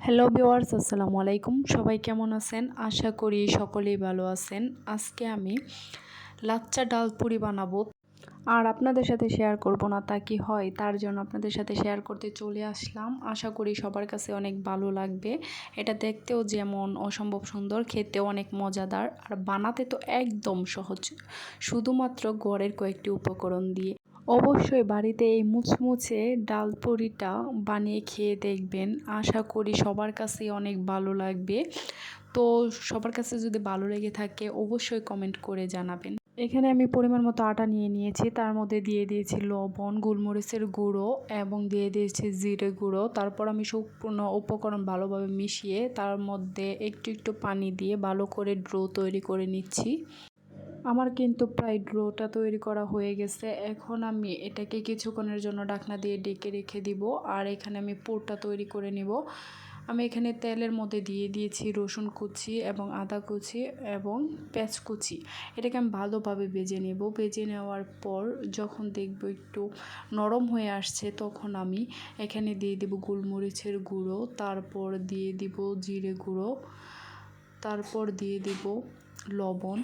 Hello viewers আসসালামু আলাইকুম। সবাই কেমন আছেন? আশা করি সকলেই ভালো আছেন। আজকে আমি লাচ্চা ডাল পুরি বানাবো। আর আপনাদের সাথে শেয়ার করব না, তা কি হয়? তার জন্য আপনাদের সাথে শেয়ার করতে চলে আসলাম। আশা করি সবার কাছে অনেক ভালো লাগবে। এটা দেখতেও যেমন অসম্ভব সুন্দর, খেতেও অনেক মজাদার। আর বানাতে তো একদম সহজ। শুধুমাত্র ঘরের কয়েকটি উপকরণ দিয়ে অবশ্যই বাড়িতে এই মুচমুচে ডাল পুরিটা বানিয়ে খেয়ে দেখবেন। আশা করি সবার কাছেই অনেক ভালো লাগবে। তো সবার কাছে যদি ভালো লেগে থাকে অবশ্যই কমেন্ট করে জানাবেন। এখানে আমি পরিমাণ মতো আটা নিয়ে নিয়েছি। তার মধ্যে দিয়ে দিয়েছি লবণ, গোলমরিচের গুঁড়ো এবং দিয়ে দিয়েছি জিরে গুঁড়ো। তারপর আমি সম্পূর্ণ উপকরণ ভালোভাবে মিশিয়ে তার মধ্যে একটু একটু পানি দিয়ে ভালো করে ড্রো তৈরি করে নিচ্ছি। আমার কিন্তু প্রায় ড্রোটা তৈরি করা হয়ে গেছে। এখন আমি এটাকে কিছুক্ষণের জন্য ডাকনা দিয়ে ডেকে রেখে দিব আর এখানে আমি পুরটা তৈরি করে নিব। আমি এখানে তেলের মধ্যে দিয়ে দিয়েছি রসুন কুচি এবং আদা কুচি এবং পেঁয়াজ কুচি। এটাকে আমি ভালোভাবে বেজে নেব। বেজে নেওয়ার পর যখন দেখব একটু নরম হয়ে আসছে তখন আমি এখানে দিয়ে দেব গোলমরিচের গুঁড়ো, তারপর দিয়ে দিব জিরে গুঁড়ো, তারপর দিয়ে দিব লবণ।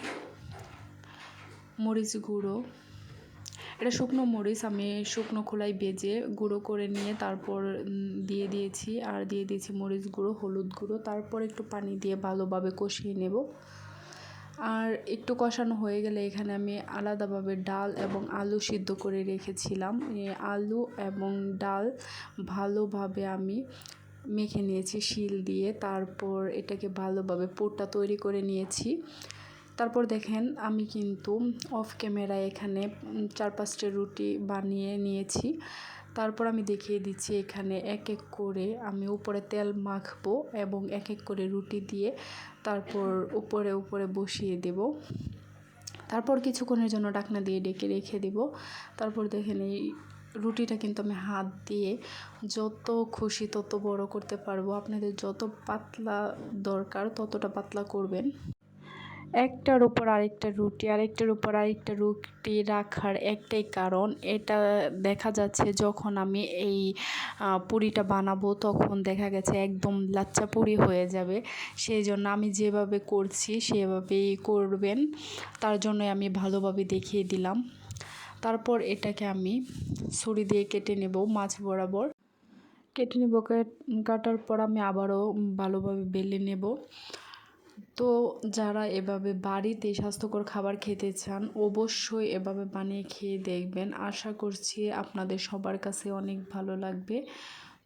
মরিচ গুঁড়ো। এটা শুকনো মরিচ আমি শুকনো খোলায় বেজে গুঁড়ো করে নিয়ে তারপর দিয়ে দিয়েছি। আর দিয়ে দিয়েছি মরিচ গুঁড়ো, হলুদ গুঁড়ো। তারপর একটু পানি দিয়ে ভালোভাবে কষিয়ে নেব। আর একটু কষানো হয়ে গেলে এখানে আমি আলাদাভাবে ডাল এবং আলু সিদ্ধ করে রেখেছিলাম। আলু এবং ডাল ভালোভাবে আমি মেখে নিয়েছি, শিল দিয়ে। তারপর এটাকে ভালোভাবে পোটটা তৈরি করে নিয়েছি। তারপর দেখেন আমি কিন্তু অফ ক্যামেরায় এখানে চার পাঁচটা রুটি বানিয়ে নিয়েছি। তারপর আমি দেখিয়ে দিচ্ছি এখানে এক এক করে আমি উপরে তেল মাখবো এবং এক এক করে রুটি দিয়ে তারপর উপরে উপরে বসিয়ে দেব। তারপর কিছুক্ষণের জন্য ডাকনা দিয়ে ডেকে রেখে দিব। তারপর দেখেন এই রুটিটা কিন্তু আমি হাত দিয়ে যত খুশি তত বড় করতে পারব। আপনাদের যত পাতলা দরকার ততটা পাতলা করবেন। একটার উপর আরেকটা রুটি, আরেকটার উপর আরেকটা রুটি রাখার একটাই কারণ। এটা দেখা যাচ্ছে যখন আমি এই পুরিটা বানাবো তখন দেখা গেছে একদম লাচ্চা পুরি হয়ে যাবে। সেই জন্য আমি যেভাবে করছি সেভাবেই করবেন। তার জন্য আমি ভালোভাবে দেখিয়ে দিলাম। তারপর এটাকে আমি ছুরি দিয়ে কেটে নেব মাছ বরাবর। কেটে নেব কাটার পর আমি আবারও ভালোভাবে বেলে নেব। তো যারা এভাবে বাড়িতে স্বাস্থ্যকর খাবার খেতে চান, অবশ্যই এভাবে বানিয়ে খেয়ে দেখবেন। আশা করছি আপনাদের সবার কাছে অনেক ভালো লাগবে।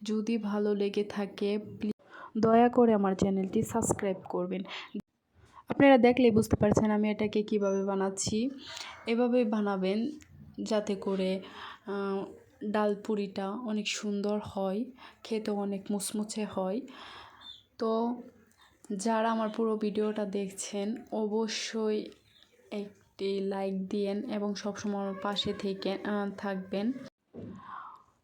যদি ভালো লেগে থাকে দয়া করে আমার চ্যানেলটি সাবস্ক্রাইব করবেন। আপনারা দেখলে বুঝতে পারছেন আমি এটাকে কীভাবে বানাচ্ছি। এভাবে বানাবেন যাতে করে ডাল পুরিটা অনেক সুন্দর হয় খেতে অনেক মুচমুচে হয়। তো যারা আমার পুরো ভিডিওটা দেখছেন, অবশ্যই একটি লাইক দিয়েন এবং সবসময় আমার পাশে থেকে থাকবেন।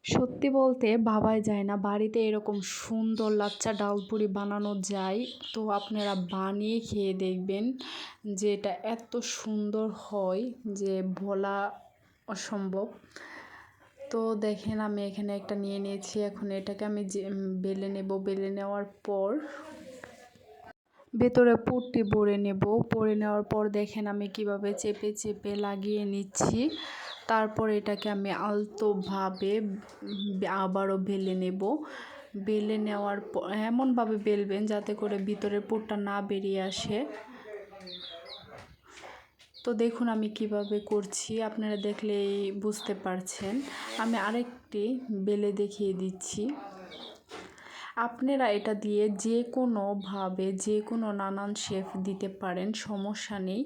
সত্যি বলতে ভাবাই যায় না, বাড়িতে এরকম সুন্দর লাচ্চা ডালপুরি বানানো যায়। তো আপনারা বানিয়ে খেয়ে দেখবেন যে এটা এত সুন্দর হয় যে বলা অসম্ভব। তো দেখেন আমি এখানে একটা নিয়ে নিয়েছি, এখন এটাকে আমি বেলে নেব। বেলে নেওয়ার পর ভেতরে পুরটি ভরে নেব। ভরে নেওয়ার পর দেখেন আমি কীভাবে চেপে চেপে লাগিয়ে নিচ্ছি। তারপর এটাকে আমি আলতোভাবে আবারও বেলে নেব। বেলে নেওয়ার পর এমনভাবে বেলবেন যাতে করে ভিতরে পুরটা না বেরিয়ে আসে। তো দেখুন আমি কীভাবে করছি, আপনারা দেখলেই বুঝতে পারছেন। আমি আরেকটি বেলে দেখিয়ে দিচ্ছি। আপনারা এটা দিয়ে যে কোনোভাবে যে কোনো নানান শেফ দিতে পারেন, সমস্যা নেই।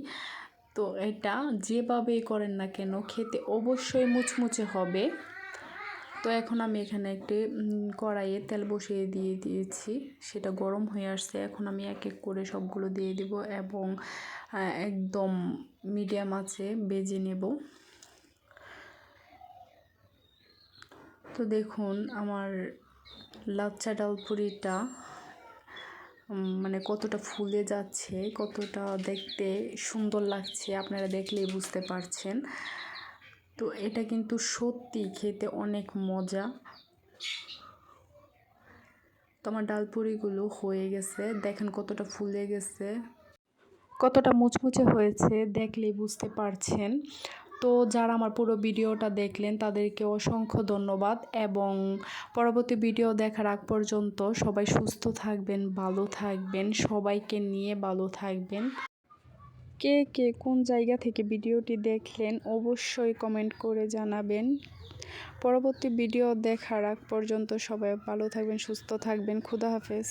তো এটা যেভাবেই করেন না কেন, খেতে অবশ্যই মুচমুচে হবে। তো এখন আমি এখানে একটি কড়াইয়ে তেল বসিয়ে দিয়ে দিয়েছি। সেটা গরম হয়ে আসছে। এখন আমি এক এক করে সবগুলো দিয়ে দিব এবং একদম মিডিয়াম আছে, বেজে নেব। তো দেখুন, আমার লাচ্চা ডাল পুরিটা মানে কতটা ফুলে যাচ্ছে, কতটা দেখতে সুন্দর লাগছে, আপনারা দেখলেই বুঝতে পারছেন। তো এটা কিন্তু সত্যি খেতে অনেক মজা। তো আমার ডাল পুরিগুলো হয়ে গেছে, দেখেন কতটা ফুলে গেছে। কতটা মুচমুচে হয়েছে, দেখলেই বুঝতে পারছেন। তো যারা আমার পুরো ভিডিওটা দেখলেন, তাদেরকে অসংখ্য ধন্যবাদ এবং পরবর্তী ভিডিও দেখার আগ পর্যন্ত সবাই সুস্থ থাকবেন, ভালো থাকবেন, সবাইকে নিয়ে ভালো থাকবেন। কে কে কোন জায়গা থেকে ভিডিওটি দেখলেন অবশ্যই কমেন্ট করে জানাবেন। পরবর্তী ভিডিও দেখার আগ পর্যন্ত সবাই ভালো থাকবেন, সুস্থ থাকবেন, খুদা হাফেজ।